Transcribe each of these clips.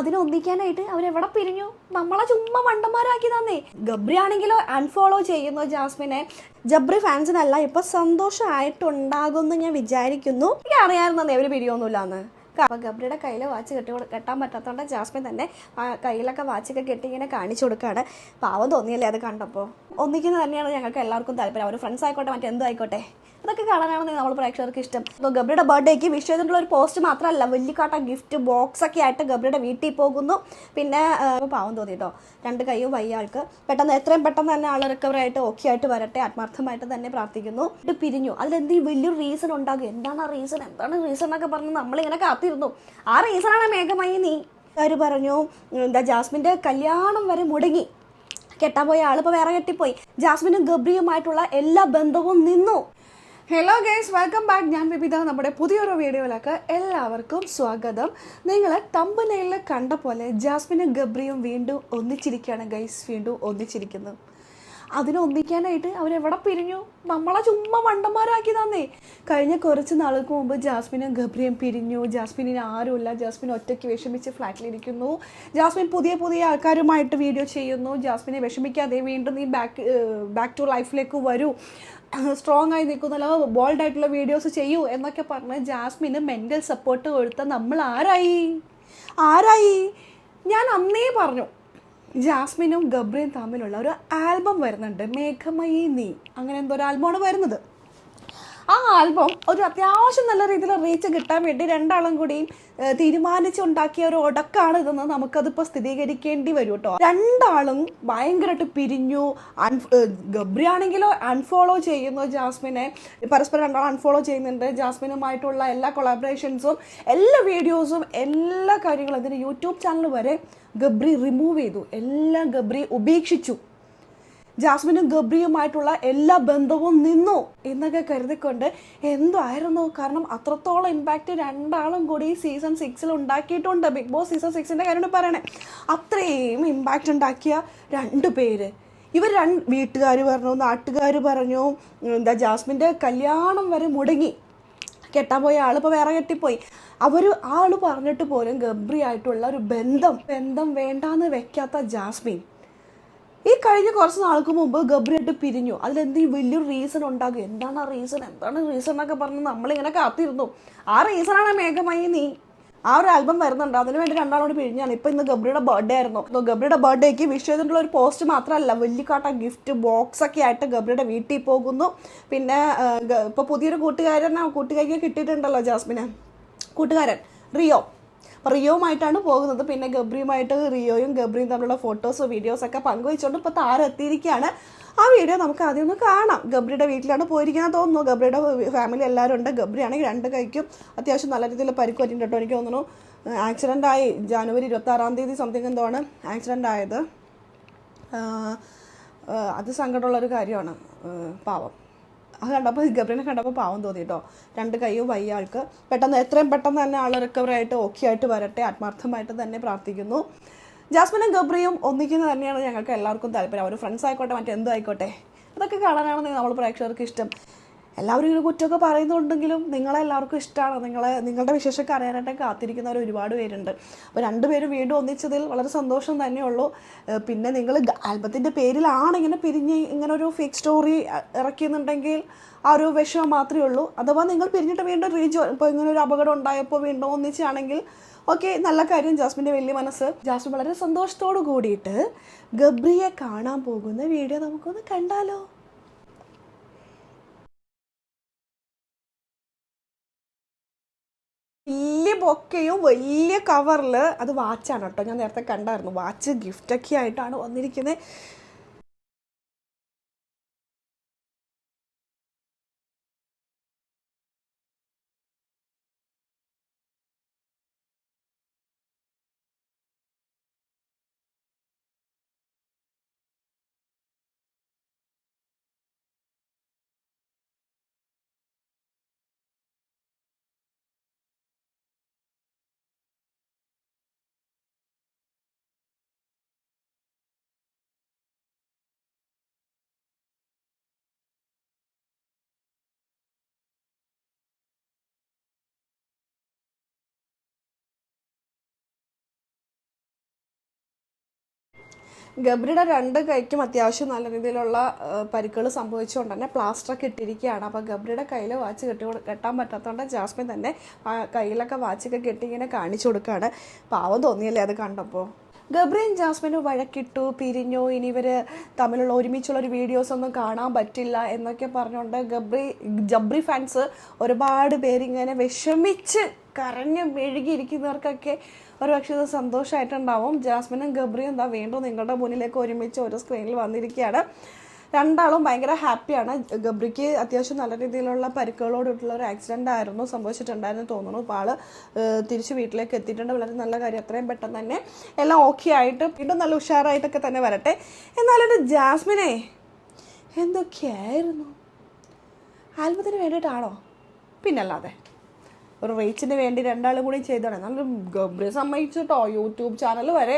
അതിനൊന്നിക്കാനായിട്ട് അവരെവിടെ പിരിഞ്ഞു? നമ്മളെ ചുമ്മാ മണ്ടന്മാരാക്കി തന്നേ ഗബ്രി ആണെങ്കിലോ അൺഫോളോ ചെയ്യുന്നു ജാസ്മിനെ. ജബ്രി ഫാൻസിനല്ല ഇപ്പൊ സന്തോഷമായിട്ടുണ്ടാകുമെന്ന് ഞാൻ വിചാരിക്കുന്നു. എനിക്ക് അറിയാമായിരുന്നു അവർ പിരിയൊന്നുമില്ലാന്ന്. അപ്പൊ ഗബ്രിയുടെ കയ്യിൽ വാച്ച് കെട്ടി കൊടു- കെട്ടാൻ പറ്റാത്തതുകൊണ്ട് ജാസ്മിൻ തന്നെ ആ കയ്യിലൊക്കെ വാച്ചൊക്കെ കെട്ടി ഇങ്ങനെ കാണിച്ചു കൊടുക്കുകയാണ് പാവം തോന്നിയല്ലേ അത് കണ്ടപ്പോൾ ഒന്നിക്കുന്നത് തന്നെയാണ് ഞങ്ങൾക്ക് എല്ലാവർക്കും താല്പര്യം. അവർ ഫ്രണ്ട്സ് ആയിക്കോട്ടെ മറ്റെന്തും ആയിക്കോട്ടെ. അതൊക്കെ കാണാനാണ് നമ്മൾ പ്രേക്ഷകർക്ക് ഇഷ്ടം. അപ്പോൾ ഗബ്രിയുടെ ബർത്ത്ഡേക്ക് വിഷ് ചെയ്തിട്ടുള്ള ഒരു പോസ്റ്റ് മാത്രമല്ല വലിയക്കാട്ട ഗിഫ്റ്റ് ബോക്സ് ഒക്കെ ആയിട്ട് ഗബ്രിയുടെ വീട്ടിൽ പോകുന്നു. പിന്നെ പാവം തോന്നി കേട്ടോ രണ്ട് കൈയും വയ്യാൾക്ക്. പെട്ടെന്ന് എത്രയും പെട്ടെന്ന് തന്നെ ആൾ റിക്കവർ ആയിട്ട് ഓക്കെ ആയിട്ട് വരട്ടെ. ആത്മാർത്ഥമായിട്ട് തന്നെ പ്രാർത്ഥിക്കുന്നു. ഇത് പിരിഞ്ഞു. അതിലെന്തെങ്കിലും വലിയൊരു റീസൺ ഉണ്ടാകും. എന്താണ് ആ റീസൺ എന്താണ് റീസൺ എന്നൊക്കെ പറഞ്ഞ് നമ്മളിങ്ങനെ കാത്തിരുന്നു. ആ റീസണാണ് മേഘമായി നീ അവർ പറഞ്ഞു എന്താ ജാസ്മിന്റെ കല്യാണം വരെ മുടങ്ങി. കെട്ടാൻ പോയ ആളിപ്പോൾ വേറെ കെട്ടിപ്പോയി. ജാസ്മിനും ഗബ്രിയുമായിട്ടുള്ള എല്ലാ ബന്ധവും നിന്നു. ഹലോ ഗൈസ് വെൽക്കം ബാക്ക് ഞാൻ വിപിത. നമ്മുടെ പുതിയൊരു വീഡിയോയിലേക്ക് എല്ലാവർക്കും സ്വാഗതം. നിങ്ങൾ തമ്പനയിൽ കണ്ട പോലെ ജാസ്മിനും ഗബ്രിയും വീണ്ടും ഒന്നിച്ചിരിക്കുകയാണ് ഗൈസ് വീണ്ടും ഒന്നിച്ചിരിക്കുന്നത് അതിനൊന്നിക്കാനായിട്ട് അവരെവിടെ പിരിഞ്ഞു? നമ്മളെ ചുമ്മാ വണ്ടന്മാരാക്കി തന്നേ കഴിഞ്ഞ കുറച്ച് നാളുകൾക്ക് മുമ്പ് ജാസ്മിനും ഗബ്രിയും പിരിഞ്ഞു. ജാസ്മിനിന് ആരുമില്ല. ജാസ്മിൻ ഒറ്റയ്ക്ക് വിഷമിച്ച് ഫ്ലാറ്റിലിരിക്കുന്നു. ജാസ്മിൻ പുതിയ പുതിയ ആൾക്കാരുമായിട്ട് വീഡിയോ ചെയ്യുന്നു. ജാസ്മിനെ വിഷമിക്കാതെ വീണ്ടും നീ ബാക്ക് ബാക്ക് ടു ലൈഫിലേക്ക് വരൂ. സ്ട്രോങ് ആയി നിൽക്കുന്നല്ല ബോൾഡ് ആയിട്ടുള്ള വീഡിയോസ് ചെയ്യൂ എന്നൊക്കെ പറഞ്ഞ് ജാസ്മിന് മെന്റൽ സപ്പോർട്ട് കൊടുത്ത നമ്മൾ ആരായി? ആരായി? ഞാൻ അന്നേ പറഞ്ഞു. ജാസ്മിനും ഗബ്രിയും തമ്മിലുള്ള ഒരു ആൽബം വരുന്നുണ്ട് മേഘമയി നീ. അങ്ങനെ എന്തോ ഒരു ആൽബമാണ് വരുന്നത്. ആ ആൽബം ഒരു അത്യാവശ്യം നല്ല രീതിയിൽ റീച്ച് കിട്ടാൻ വേണ്ടി രണ്ടാളും കൂടിയും തീരുമാനിച്ചുണ്ടാക്കിയ ഒരു ഒടക്കാണ് ഇതെന്ന് നമുക്കതിപ്പോൾ സ്ഥിരീകരിക്കേണ്ടി വരും കേട്ടോ. രണ്ടാളും ഭയങ്കരമായിട്ട് പിരിഞ്ഞു അൺ ഗബ്രി ആണെങ്കിലോ അൺഫോളോ ചെയ്യുന്നു ജാസ്മിനെ. പരസ്പരം രണ്ടാളും അൺഫോളോ ചെയ്യുന്നുണ്ട്. ജാസ്മിനുമായിട്ടുള്ള എല്ലാ കൊളാബറേഷൻസും എല്ലാ വീഡിയോസും എല്ലാ കാര്യങ്ങളും അതിന് യൂട്യൂബ് ചാനൽ വരെ ഗബ്രി റിമൂവ് ചെയ്തു. എല്ലാം ഗബ്രി ഉപേക്ഷിച്ചു. ജാസ്മിനും ഗബ്രിയുമായിട്ടുള്ള എല്ലാ ബന്ധവും നിന്നു എന്നൊക്കെ കരുതിക്കൊണ്ട് എന്തായിരുന്നു? കാരണം അത്രത്തോളം ഇമ്പാക്റ്റ് രണ്ടാളും കൂടി സീസൺ സിക്സിൽ ഉണ്ടാക്കിയിട്ടുണ്ട്. ബിഗ് ബോസ് സീസൺ സിക്സിന്റെ കാര്യമാണ് പറയണേ. അത്രയും ഇമ്പാക്റ്റ് ഉണ്ടാക്കിയ രണ്ട് പേര്. ഇവർ രണ്ട് വീട്ടുകാർ പറഞ്ഞു നാട്ടുകാർ പറഞ്ഞു എന്താ ജാസ്മിന്റെ കല്യാണം വരെ മുടങ്ങി. കെട്ടാൻ പോയ ആളിപ്പോൾ വേറെ കെട്ടിപ്പോയി. അവർ ആൾ പറഞ്ഞിട്ട് പോലും ഗബ്രി ആയിട്ടുള്ള ഒരു ബന്ധം ബന്ധം വേണ്ടാന്ന് വെക്കാത്ത ജാസ്മിൻ. ഈ കഴിഞ്ഞ കുറച്ച് നാൾക്ക് മുമ്പ് ഗബ്രിയായിട്ട് പിരിഞ്ഞു. അതിലെന്തെങ്കിലും വലിയൊരു റീസൺ ഉണ്ടാകും? എന്താണ് ആ റീസൺ എന്താണ് റീസൺ എന്നൊക്കെ പറഞ്ഞ് നമ്മളിങ്ങനെ കാത്തിരുന്നു. ആ റീസണാണ് മേഘമായി നീ. ആ ഒരു ആൽബം വരുന്നുണ്ട്. അതിന് വേണ്ടി രണ്ടാളോട് പിരിഞ്ഞാണ്. ഇപ്പൊ ഇന്ന് ഗബ്രിയുടെ ബർത്ത്ഡേ ആയിരുന്നു. ഗബ്രിയുടെ ബർത്ത്ഡേക്ക് വിഷ് ചെയ്തിട്ടുള്ള ഒരു പോസ്റ്റ് മാത്രമല്ല വലിയക്കാട്ട ഗിഫ്റ്റ് ബോക്സ് ഒക്കെ ആയിട്ട് ഗബ്രിയുടെ വീട്ടിൽ പോകുന്നു. പിന്നെ ഇപ്പൊ പുതിയൊരു കൂട്ടുകാരൻ കൂട്ടുകാരിക്ക് കിട്ടിയിട്ടുണ്ടല്ലോ ജാസ്മിന്. കൂട്ടുകാരൻ റിയോ. അപ്പോൾ റിയോവുമായിട്ടാണ് പോകുന്നത്. പിന്നെ ഗബ്രിയുമായിട്ട് റിയോയും ഗബ്രിയും തമ്മിലുള്ള ഫോട്ടോസോ വീഡിയോസ് ഒക്കെ പങ്കുവെച്ചുകൊണ്ട് ഇപ്പോൾ താരം എത്തിയിരിക്കുകയാണ്. ആ വീഡിയോ നമുക്ക് ആദ്യം ഒന്ന് കാണാം. ഗബ്രിയുടെ വീട്ടിലാണ് പോയിരിക്കുന്നത് തോന്നുന്നു. ഗബ്രിയുടെ ഫാമിലി എല്ലാവരും ഉണ്ട്. ഗബ്രി ആണെങ്കിൽ രണ്ട് കൈക്കും അത്യാവശ്യം നല്ല രീതിയിൽ പരിക്ക് എനിക്ക് തോന്നുന്നു. ആക്സിഡന്റ് ആയി. ജനുവരി ഇരുപത്തി ആറാം തീയതി സംതിങ് എന്തോ ആണ് ആക്സിഡന്റ് ആയത്. അത് സങ്കടമുള്ളൊരു കാര്യമാണ്. പാവം. അത് കണ്ടപ്പോൾ ഗബ്രീനെ കണ്ടപ്പോൾ പാവം തോന്നി കേട്ടോ. രണ്ട് കൈയും വയ്യ ആൾക്ക്. പെട്ടെന്ന് എത്രയും പെട്ടെന്ന് തന്നെ ആൾ റിക്കവർ ആയിട്ട് ഓക്കെ ആയിട്ട് വരട്ടെ ആത്മാർത്ഥമായിട്ട് തന്നെ പ്രാർത്ഥിക്കുന്നു. ജാസ്മിനും ഗബ്രിയും ഒന്നിക്കുന്നത് തന്നെയാണ് ഞങ്ങൾക്ക് എല്ലാവർക്കും താല്പര്യം. അവർ ഫ്രണ്ട്സ് ആയിക്കോട്ടെ മറ്റെന്തോ ആയിക്കോട്ടെ. അതൊക്കെ കാണാനാണ് നമ്മൾ പ്രേക്ഷകർക്ക് ഇഷ്ടം. എല്ലാവരും ഇങ്ങനെ കുറ്റമൊക്കെ പറയുന്നുണ്ടെങ്കിലും നിങ്ങളെല്ലാവർക്കും ഇഷ്ടമാണ്. നിങ്ങളെ നിങ്ങളുടെ വിശേഷമൊക്കെ അറിയാനായിട്ട് കാത്തിരിക്കുന്നവർ ഒരുപാട് പേരുണ്ട്. അപ്പോൾ രണ്ടുപേരും വീണ്ടും ഒന്നിച്ചതിൽ വളരെ സന്തോഷം തന്നെയുള്ളൂ. പിന്നെ നിങ്ങൾ ആൽബത്തിന്റെ പേരിലാണ് ഇങ്ങനെ പിരിഞ്ഞ് ഇങ്ങനെ ഒരു ഫേക്ക് സ്റ്റോറി ഇറക്കിയെന്നുണ്ടെങ്കിൽ ആ ഒരു വിഷമം മാത്രമേ ഉള്ളൂ. അഥവാ നിങ്ങൾ പിരിഞ്ഞിട്ട് വീണ്ടും റീജോ ഇപ്പോൾ ഇങ്ങനെ ഒരു അപകടം ഉണ്ടായപ്പോൾ വീണ്ടും ഒന്നിച്ചാണെങ്കിൽ ഓക്കെ നല്ല കാര്യം. ജാസ്മിന്റെ വലിയ മനസ്സ്. ജാസ്മിൻ വളരെ സന്തോഷത്തോടു കൂടിയിട്ട് ഗബ്രിയെ കാണാൻ പോകുന്ന വീഡിയോ നമുക്കൊന്ന് കണ്ടാലോ? ബൊക്കയും വലിയ കവറിൽ അത് വാച്ചാണ് കേട്ടോ. ഞാൻ നേരത്തെ കണ്ടായിരുന്നു. വാച്ച് ഗിഫ്റ്റൊക്കെ ആയിട്ടാണ് വന്നിരിക്കുന്നത് ഗബ്രിയുടെ രണ്ട് കൈക്കും അത്യാവശ്യം നല്ല രീതിയിലുള്ള പരിക്കുകൾ സംഭവിച്ചുകൊണ്ട് തന്നെ പ്ലാസ്റ്ററൊക്കെ ഇട്ടിരിക്കുകയാണ്. അപ്പോൾ ഗബ്രിയുടെ കയ്യിൽ വാച്ച് കെട്ടി കെട്ടാൻ പറ്റാത്തതുകൊണ്ട് ജാസ്മിൻ തന്നെ കയ്യിലൊക്കെ വാച്ചൊക്കെ കെട്ടി ഇങ്ങനെ കാണിച്ചു കൊടുക്കുകയാണ് പാവം തോന്നിയല്ലേ അത് കണ്ടപ്പോൾ ഗബ്രിയും ജാസ്മിനും വഴക്കിട്ടു പിരിഞ്ഞു. ഇനി ഇവർ തമ്മിലുള്ള ഒരുമിച്ചുള്ള ഒരു വീഡിയോസ് ഒന്നും കാണാൻ പറ്റില്ല എന്നൊക്കെ പറഞ്ഞുകൊണ്ട് ഗബ്രി ജബ്രി ഫാൻസ് ഒരുപാട് പേരിങ്ങനെ വിഷമിച്ച് കരഞ്ഞ് മെഴുകിയിരിക്കുന്നവർക്കൊക്കെ ഒരു പക്ഷേ ഇത് സന്തോഷമായിട്ടുണ്ടാവും ജാസ്മിനും ഗബ്രിയും എന്താ വീണ്ടും നിങ്ങളുടെ മുന്നിലേക്ക് ഒരുമിച്ച് ഒരു സ്ക്രീനിൽ വന്നിരിക്കുകയാണ്. രണ്ടാളും ഭയങ്കര ഹാപ്പിയാണ് ഗബ്രിക്ക് അത്യാവശ്യം നല്ല രീതിയിലുള്ള പരിക്കുകളോടുള്ള ഒരു ആക്സിഡന്റ് ആയിരുന്നു സംഭവിച്ചിട്ടുണ്ടായിരുന്നു തോന്നുന്നു. അപ്പോൾ ആൾ തിരിച്ച് വീട്ടിലേക്ക് എത്തിയിട്ടുണ്ട്. വളരെ നല്ല കാര്യം അത്രയും പെട്ടെന്ന് തന്നെ എല്ലാം ഓക്കെ ആയിട്ട് വീണ്ടും നല്ല ഉഷാറായിട്ടൊക്കെ തന്നെ വരട്ടെ. എന്നാലും ജാസ്മിനെ എന്തൊക്കെയായിരുന്നു? ആൽബത്തിന് വേണ്ടിയിട്ടാണോ? പിന്നല്ലാതെ. ഒരു റീച്ചിന് വേണ്ടി രണ്ടാളും കൂടി ചെയ്തതാണ്. എന്നാലും ഗബ്രിയെ സമ്മതിച്ചിട്ടോ യൂട്യൂബ് ചാനൽ വരെ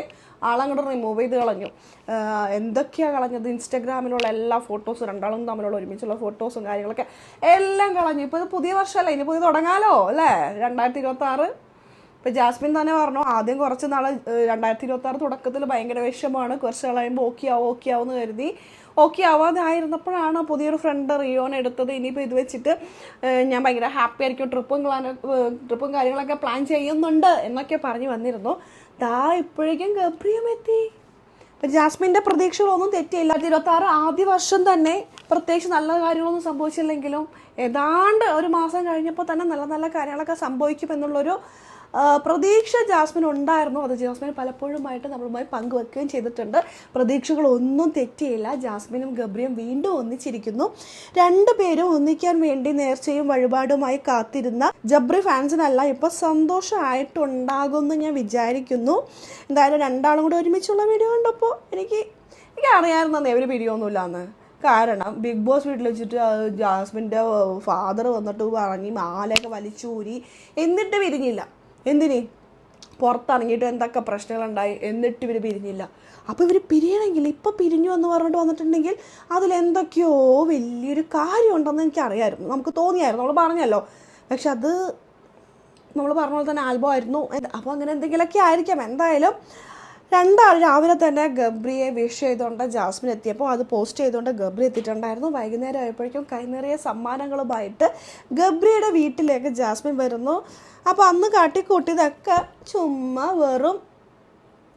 ആളങ്ങോട്ട് റിമൂവ് ചെയ്ത് കളഞ്ഞു. എന്തൊക്കെയാണ് കളഞ്ഞത്? ഇൻസ്റ്റഗ്രാമിലുള്ള എല്ലാ ഫോട്ടോസും രണ്ടാളും തമ്മിലുള്ള ഒരുമിച്ചുള്ള ഫോട്ടോസും കാര്യങ്ങളൊക്കെ എല്ലാം കളഞ്ഞു. ഇപ്പോൾ ഇത് പുതിയ വർഷമല്ലേ ഇനി പുതിയ തുടങ്ങാലോ അല്ലേ? രണ്ടായിരത്തി ഇരുപത്തി ഇപ്പം ജാസ്മിൻ തന്നെ പറഞ്ഞു ആദ്യം കുറച്ച് നാൾ രണ്ടായിരത്തി ഇരുപത്തി ആറ് തുടക്കത്തിൽ ഭയങ്കര വിഷമമാണ് കുറച്ച് നാൾ കഴിയുമ്പോൾ ഓക്കെ ആവും ഓക്കെ ആവും എന്ന് കരുതി. ഓക്കെ ആവാതെ ആയിരുന്നപ്പോഴാണ് പുതിയൊരു ഫ്രണ്ട് റിയോൺ എടുത്തത്. ഇനിയിപ്പോൾ ഇത് വെച്ചിട്ട് ഞാൻ ഭയങ്കര ഹാപ്പി ആയിരിക്കും. ട്രിപ്പും ട്രിപ്പും കാര്യങ്ങളൊക്കെ പ്ലാൻ ചെയ്യുന്നുണ്ട് എന്നൊക്കെ പറഞ്ഞു വന്നിരുന്നു. ദാ ഇപ്പോഴേക്കും ഗബ്രിയും എത്തി. ജാസ്മിന്റെ പ്രതീക്ഷകളൊന്നും തെറ്റിയില്ല. ഇരുപത്തി ആറ് ആദ്യ വർഷം തന്നെ പ്രത്യേകിച്ച് നല്ല കാര്യങ്ങളൊന്നും സംഭവിച്ചില്ലെങ്കിലും ഏതാണ്ട് ഒരു മാസം കഴിഞ്ഞപ്പോൾ തന്നെ നല്ല നല്ല കാര്യങ്ങളൊക്കെ സംഭവിക്കും എന്നുള്ളൊരു ആ, പ്രതീക്ഷ ജാസ്മിൻ ഉണ്ടായിരുന്നു. അത് ജാസ്മിൻ പലപ്പോഴുമായിട്ട് നമ്മളുമായി പങ്കുവെക്കുകയും ചെയ്തിട്ടുണ്ട്. പ്രതീക്ഷകളൊന്നും തെറ്റിയില്ല. ജാസ്മിനും ഗബ്രിയും വീണ്ടും ഒന്നിച്ചിരിക്കുന്നു. രണ്ടുപേരും ഒന്നിക്കാൻ വേണ്ടി നേർച്ചയും വഴിപാടുമായി കാത്തിരുന്ന ജബ്രി ഫാൻസിനല്ല ഇപ്പൊ സന്തോഷമായിട്ടുണ്ടാകുമെന്ന് ഞാൻ വിചാരിക്കുന്നു. എന്തായാലും രണ്ടാളും കൂടെ ഒരുമിച്ചുള്ള വീഡിയോ കണ്ടപ്പോൾ എനിക്ക് എനിക്ക് അറിയാമായിരുന്നു ഒന്നുമില്ല പിരിയൊന്നുമില്ലാന്ന് കാരണം ബിഗ് ബോസ് വീട്ടിൽ വെച്ചിട്ട് ജാസ്മിന്റെ ഫാദർ വന്നിട്ട് പറഞ്ഞ് മാലയൊക്കെ വലിച്ചൂരി എന്നിട്ട് പിരിഞ്ഞില്ല എന്തിന്? പുറത്തിറങ്ങിയിട്ട് എന്തൊക്കെ പ്രശ്നങ്ങളുണ്ടായി? എന്നിട്ട് ഇവർ പിരിഞ്ഞില്ല. അപ്പോൾ ഇവർ പിരിയണമെങ്കിൽ ഇപ്പോൾ പിരിഞ്ഞു എന്ന് പറഞ്ഞിട്ട് വന്നിട്ടുണ്ടെങ്കിൽ അതിലെന്തൊക്കെയോ വലിയൊരു കാര്യമുണ്ടെന്ന് എനിക്കറിയായിരുന്നു. നമുക്ക് തോന്നിയായിരുന്നു. നമ്മൾ പറഞ്ഞല്ലോ. പക്ഷെ അത് നമ്മൾ പറഞ്ഞ പോലെ തന്നെ ആൽബം ആയിരുന്നു. അപ്പോൾ അങ്ങനെ എന്തെങ്കിലുമൊക്കെ ആയിരിക്കാം. എന്തായാലും രണ്ടാൾ രാവിലെ തന്നെ ഗബ്രിയെ വിഷ് ചെയ്തുകൊണ്ട് ജാസ്മിൻ എത്തിയപ്പോൾ അത് പോസ്റ്റ് ചെയ്തുകൊണ്ട് ഗബ്രി എത്തിയിട്ടുണ്ടായിരുന്നു. വൈകുന്നേരം ആയപ്പോഴേക്കും കൈനിറിയ നിറയെ സമ്മാനങ്ങളുമായിട്ട് ഗബ്രിയുടെ വീട്ടിലേക്ക് ജാസ്മിൻ വരുന്നു. അപ്പോൾ അന്ന് കാട്ടിക്കൂട്ടിയതൊക്കെ ചുമ്മാ വെറും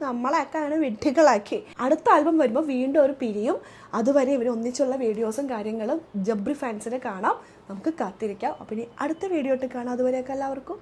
നമ്മളെയൊക്കെ അങ്ങനെ വിഡ്ഢികളാക്കി. അടുത്ത ആൽബം വരുമ്പോൾ വീണ്ടും ഒരു പിരിയും. അതുവരെ ഇവർ ഒന്നിച്ചുള്ള വീഡിയോസും കാര്യങ്ങളും ജബ്രി ഫാൻസിനെ കാണാം. നമുക്ക് കാത്തിരിക്കാം. അപ്പം ഇനി അടുത്ത വീഡിയോ ഇട്ട് കാണാം. അതുവരെയൊക്കെ എല്ലാവർക്കും.